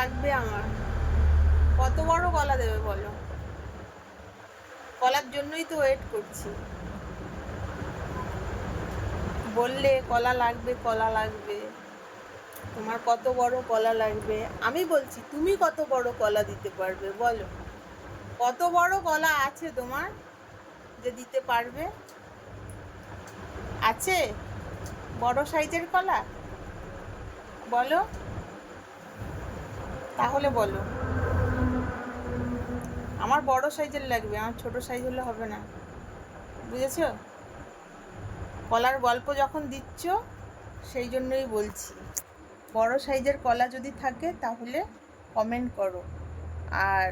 লাগবে আমার। কত বড় কলা দেবে বলো? কলার জন্যই তো ওয়েট করছি। বললে কলা লাগবে কলা লাগবে। তোমার কত বড় কলা লাগবে? আমি বলছি, তুমি কত বড় কলা দিতে পারবে বলো? কত বড় কলা আছে তোমার যে দিতে পারবে? আছে? বড় সাইজের কলা? বলো? তাহলে বলো। আমার বড় সাইজের লাগবে, আমার ছোট সাইজ হলে হবে না। বুঝেছ? কলার গল্প যখন দিচ্ছ, সেই জন্যই বলছি। বড় সাইজের কলা যদি থাকে, তাহলে কমেন্ট করো। আর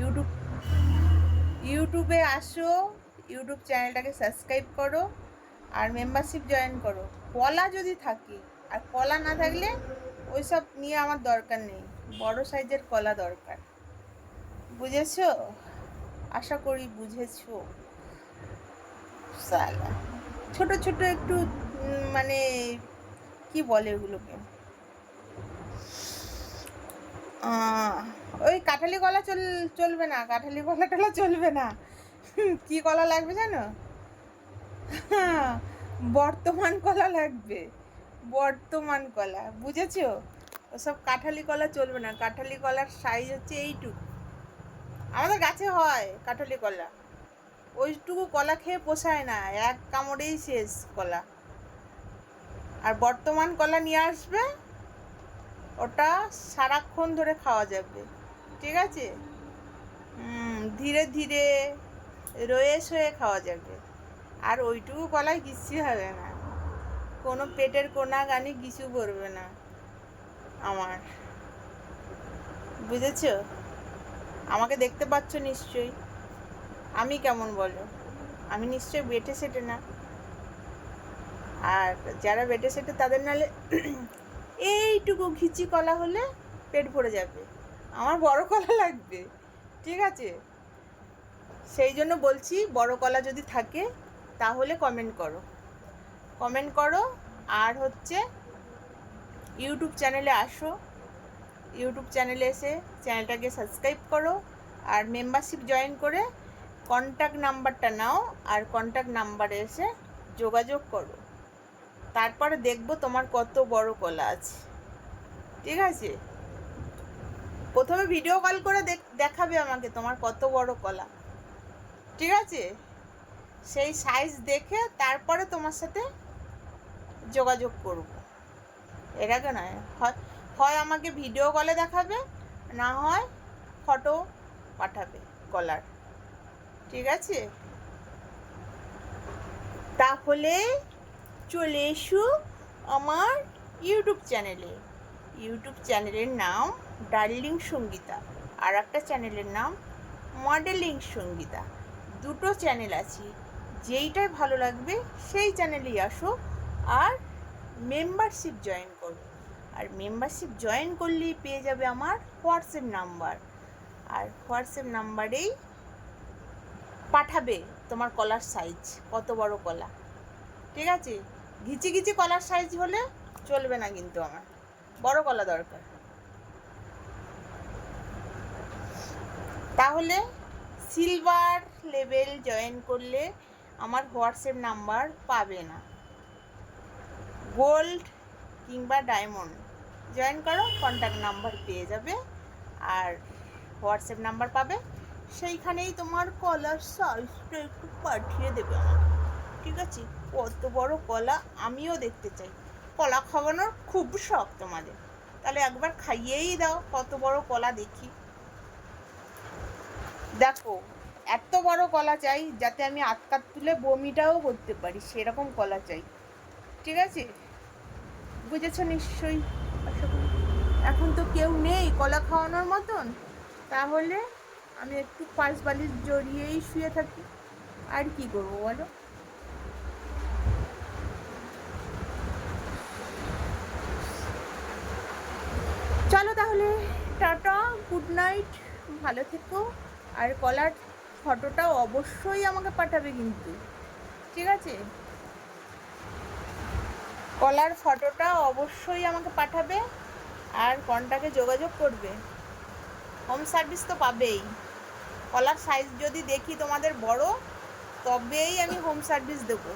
ইউটিউব, ইউটিউবে আসো, ইউটিউব চ্যানেলটাকে সাবস্ক্রাইব করো, আর মেম্বারশিপ জয়েন করো। কলা যদি থাকে, আর কলা না থাকলে ওইসব নিয়ে আমার দরকার নেই। বড় সাইজের কলা দরকার। বুঝেছ? আশা করি বুঝেছ। ছোট ছোট একটু মানে কি বলে ওগুলোকে? ওই কাঁঠালি কলা চল, চলবে না, কাঁঠালি কলা টলা চলবে না। কি কলা লাগবে জানো? বর্তমান কলা লাগবে। বর্তমান কলা, বুঝেছ? ওসব কাঁঠালি কলা চলবে না, কাঁঠালি কলার সাইজ হচ্ছে এইটুকু। আমাদের গাছে হয় কাঁঠালি কলা। ওইটুকু কলা খেয়ে পোষায় না, এক কামড়েই শেষ কলা। আর বর্তমান কলা নিয়ে আসবে, ওটা সারাক্ষণ ধরে খাওয়া যাবে, ঠিক আছে? ধীরে ধীরে রয়ে সয়ে খাওয়া যাবে। আর ওইটুকু কলায় কিচ্ছু হবে না। কোনো পেটের কোনা গানি কিছু করবে না আমার। বুঝেছ? আমাকে দেখতে পাচ্ছ নিশ্চয়ই। আমি কেমন বলো? আমি নিশ্চয়ই বেটে সেটে না। আর যারা বেটে সেটে তাদের নালে এইটুকু ঘিচি কলা হলে পেট ভরে যাবে। আমার বড় কলা লাগবে, ঠিক আছে? সেই জন্য বলছি, বড় কলা যদি থাকে তাহলে কমেন্ট করো। কমেন্ট করো, আর হচ্ছে ইউটিউব চ্যানেলে আসো। ইউটিউব চ্যানেলে এসে চ্যানেলটাকে সাবস্ক্রাইব করো, আর মেম্বারশিপ জয়েন করে কন্ট্যাক্ট নাম্বারটা নাও, আর কন্ট্যাক্ট নাম্বারে এসে যোগাযোগ করো। তারপরে দেখব তোমার কত বড় কলা আছে। ঠিক আছে? প্রথমে ভিডিও কল করে দেখ- দেখাবে আমাকে তোমার কত বড় কলা। ঠিক আছে? সেই সাইজ দেখে তারপরে তোমার সাথে যোগাযোগ করব। আগে নয় হয় হয় আমাকে ভিডিও কলে দেখাবে, না হয় ফটো পাঠাবে কলার ঠিক আছে? তাহলে চলে এসো আমার ইউটিউব চ্যানেলে। ইউটিউব চ্যানেলের নাম ডার্লিং সঙ্গীতা আর একটা চ্যানেলের নাম মডেলিং সঙ্গীতা। দুটো চ্যানেল আছে, যেইটাই ভালো লাগবে সেই চ্যানেলেই আসো আর মেম্বারশিপ জয়েন করো আর মেম্বারশিপ জয়েন করলেই পেয়ে যাবে আমার হোয়াটসঅ্যাপ নাম্বার। আর হোয়াটসঅ্যাপ নাম্বারেই পাঠাবে তোমার কলার সাইজ কত বড় কলা। ঠিক আছে? ঘিচি ঘিচি কলার সাইজ হলে চলবে না কিন্তু আমার। বড় কলা দরকার। তাহলে সিলভার লেভেল জয়েন করলে আমার হোয়াটসঅ্যাপ নাম্বার পাবে না। গোল্ড কিংবা ডায়মন্ড। জয়েন করো কন্ট্যাক্ট নাম্বার পেয়ে যাবে আর হোয়াটসঅ্যাপ নাম্বার পাবে। সেইখানেই তোমার কলার সাইজটা একটু পাঠিয়ে দেবে আমাকে। ঠিক আছে? কত বড় কলা আমিও দেখতে চাই। কলা খাওয়ানোর খুব শখ তোমাদের। তাহলে একবার খাইয়েই দাও, কত বড় কলা দেখি। দেখো, এত বড় কলা চাই যাতে আমি আটকাত তুলে বমিটাও করতে পারি, সেরকম কলা চাই। ঠিক আছে? বুঝেছ নিশ্চয়ই? এখন তো কেউ নেই কলা খাওয়ানোর মতন। তাহলে আমি একটু পাশ বালিশ জড়িয়েই শুয়ে থাকি। আর কি করব বলো? চলো তাহলে, টাটা গুড নাইট ভালো থেকো। আর কলার ফটোটা অবশ্যই আমাকে পাঠাবে কিন্তু। ঠিক আছে? কলার ফটোটা অবশ্যই আমাকে পাঠাবে আর কন্টাকে যোগাযোগ করবে। হোম সার্ভিস তো পাবেই। কলার সাইজ যদি দেখি তোমাদের বড়, তবেই আমি হোম সার্ভিস দেবো।